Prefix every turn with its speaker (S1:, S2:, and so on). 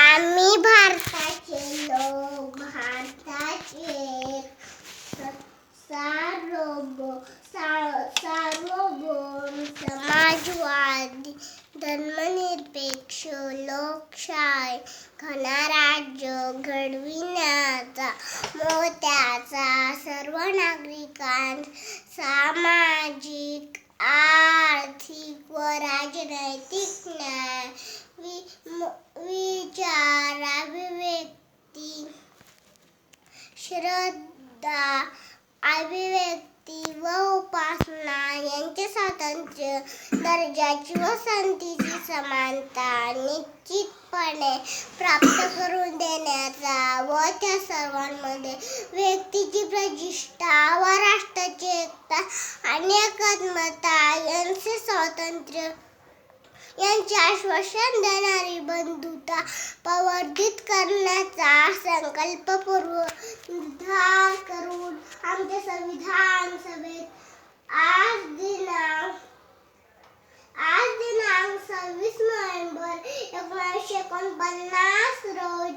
S1: आम्ही भारताचे लोक भारताचे स- सा- सार्वभौम समाजवादी धर्मनिरपेक्ष लोकशाही घनराज्य घडविण्याचा मोत्याचा सर्व नागरिकांत सामाजिक आ आर्थिक व राजनैतिक ज्ञान वि- विचार अभिव्यक्ती श्रद्धा अभिव्यक्ती व उपासना यांचे स्वातंत्र्य दर्जाची व संधीची समानता निश्चितपणे प्राप्त करून देण्याचा व त्या सर्वांमध्ये व्यक्तीची प्रतिष्ठा व राष्ट्राची एकता आणि एकात्मता स्वातंत्र्य यांचे आश्वासन देणारी बंधुता प्रवर्धित करण्याचा संकल्पपूर्वक निर्धार करून आमच्या संविधान सभेत आज दिनांक आज दिनांक सव्वीस नोव्हेंबर एकोणीसशे एकोणपन्नास रोजी